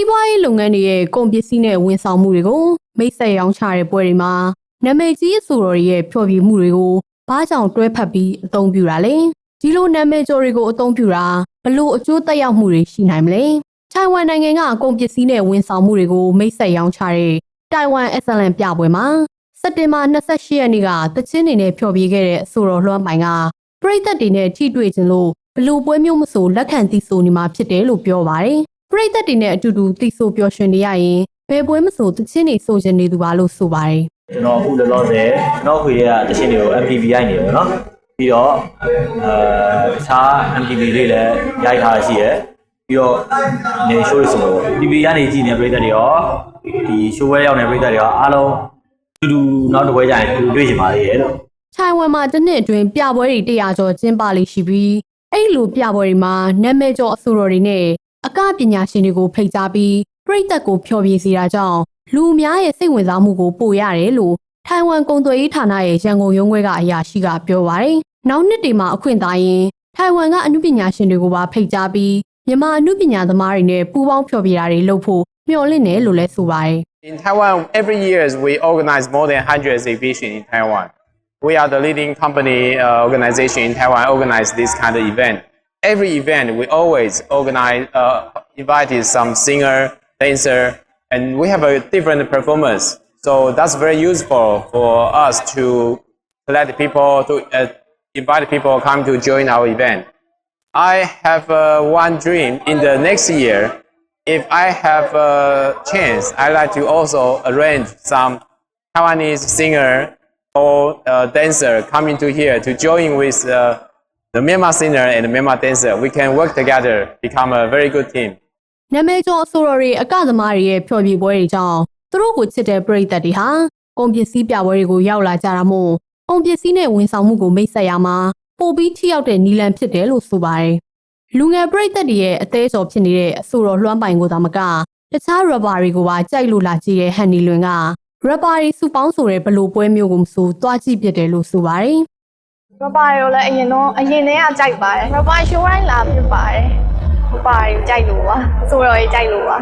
စီးပွားရေးလုပ်ငန်းတွေရဲ့ကုန်ပစ္စည်းနဲ့ဝန်ဆောင်မှုတွေကိုမိတ်ဆက်ရောင်းချတဲ့ပွဲတွေမှာနာမည်ကြီးအဆိုတော်တွေရဲ့ဖျော်ဖြေမှုတွေကိုဘာကြောင့်တွဲဖက်ပြီးအသုံးပြုတာလဲဒီလိုနာမည်ကျော်တွေကိုအသုံးပြုတာဘလို့အကျိုးသက်ရောက်မှုတွေရှိနိုင်မလဲထိုင်ဝမ်နိုင်ငံကကုန်ပစ္စည်းနဲ့ဝန်ဆောင်မှုတွေကိုမိတ်ဆက်ရောင်းချတဲ့တိုင်ဝမ် excellent ပြပွဲမှာစက်တင်ဘာ28ရက်နေ့ကတချင်းနေနဲ့ဖျော်ဖြေခဲ့တဲ့အဆိုတော်လွှမ်းပိုင်ကပရိသတ်တွေနဲ့ထိတွေ့ခြင်းလို့ဘလို့ပွဲမျိုးမဆိုလက်ခံသိဆိုနေမှာဖြစ်တယ်လို့ပြောပါတယ် ပရိသတ်တွေနဲ့အတူတူသိဆိုပျော်ရွှင်နေရရင်ဘယ်ပွဲမဆိုတချင်းနေဆိုခြင်းနေသူပါလို့ဆိုပါတယ်ကျွန်တော်အခုလောလောဆယ်ကျွန်တော်ခွေရတခြင်းတွေကို MTV ရိုက်နေတယ်ပေါ့နော်ပြီးတော့အဲတခြား MTV လေးလည်းရိုက်ထားရှိရယ်ပြီးတော့နေ show တွေဆိုတော့ TV ကနေကြည့်နေပြည်သက်တွေရောဒီ show ဝဲရောက်နေပြည်သက်တွေရောအားလုံးတူတူနောက်တစ်ပွဲကျရင်တူတွေ့ချင်ပါသေးရဲ့လို့ထိုင်ဝမ်မှာတစ်နှစ်အတွင်းပြပွဲတွေ100ကျော်ကျင်းပလေးရှိပြီးအဲ့လိုပြပွဲတွေမှာနာမည်ကျော်အဆိုတော်တွေနဲ့ အကပညာရှင်တွေကိုဖိတ်ကြားပြီးပြည်သက်ကိုဖျော်ဖြေစေတာကြောင့်လူအများရဲ့စိတ်ဝင်စားမှုကိုပိုရတယ်လို့ထိုင်ဝမ်ကုန်သွယ်ရေးဌာနရဲ့ရန်ကုန်ရုံးခွဲကအရာရှိကပြောပါတယ်။နောက်နှစ်တွေမှာအခွင့်သာရင်ထိုင်ဝမ်ကအမှုပညာရှင်တွေကိုပါဖိတ်ကြားပြီးမြန်မာအမှုပညာသမားတွေနဲ့ပူးပေါင်းဖျော်ဖြေတာတွေလုပ်ဖို့မျှော်လင့်တယ်လို့လည်းဆိုပါတယ်။ In Taiwan, every year we organize more than 100 exhibitions in Taiwan. We are the leading company uh, organization in Taiwan organize this kind of event. Every event we always organize, uh, invited some singer, dancer, and we have a different performance. So that's very useful for us to let people to uh, invite people come to join our event. I have uh, one dream in the next year if I have a chance, I like to also arrange some Taiwanese singer or uh, dancer coming to here to join with uh, the Myanmar singer and the Myanmar dancer. We can work together, become a very good team. နာမည်ကျော်အဆိုတော်တွေအကသမားတွေရဲ့ဖျော်ဖြေပွဲတွေကြောင့်သူတို့ကိုချစ်တဲ့ပရိသတ်တွေဟာကုန်ပစ္စည်းပြပွဲတွေကိုရောက်လာကြတာမို့ကုန်ပစ္စည်းနဲ့ဝန်ဆောင်မှုကိုမိတ်ဆက်ရမှာပိုပြီးထိရောက်တဲ့နီလန်ဖြစ်တယ်လို့ဆိုပါတယ်။လူငယ်ပရိသတ်တွေရဲ့အသေးစော်ဖြစ်နေတဲ့အဆိုတော်လွှမ်းပိုင်ကိုသာမကတခြား rapper တွေကိုပါကြိုက်လို့လာကြည့်တဲ့ဟန်နီလွင်က rapper တွေစုပေါင်းဆိုတဲ့ဘလို့ပွဲမျိုးကိုမဆိုတွားကြည့်ပြတယ်လို့ဆိုပါတယ်။ ရပါရောလည်းအရင်တော့အရင်တည်းကကြိုက်ပါတယ်ရပါရှိုးတိုင်းလာဖြစ်ပါတယ်ရပါကိုကြိုက်လို့ပါအဆိုတော်ကြီးကြိုက်လို့ပါ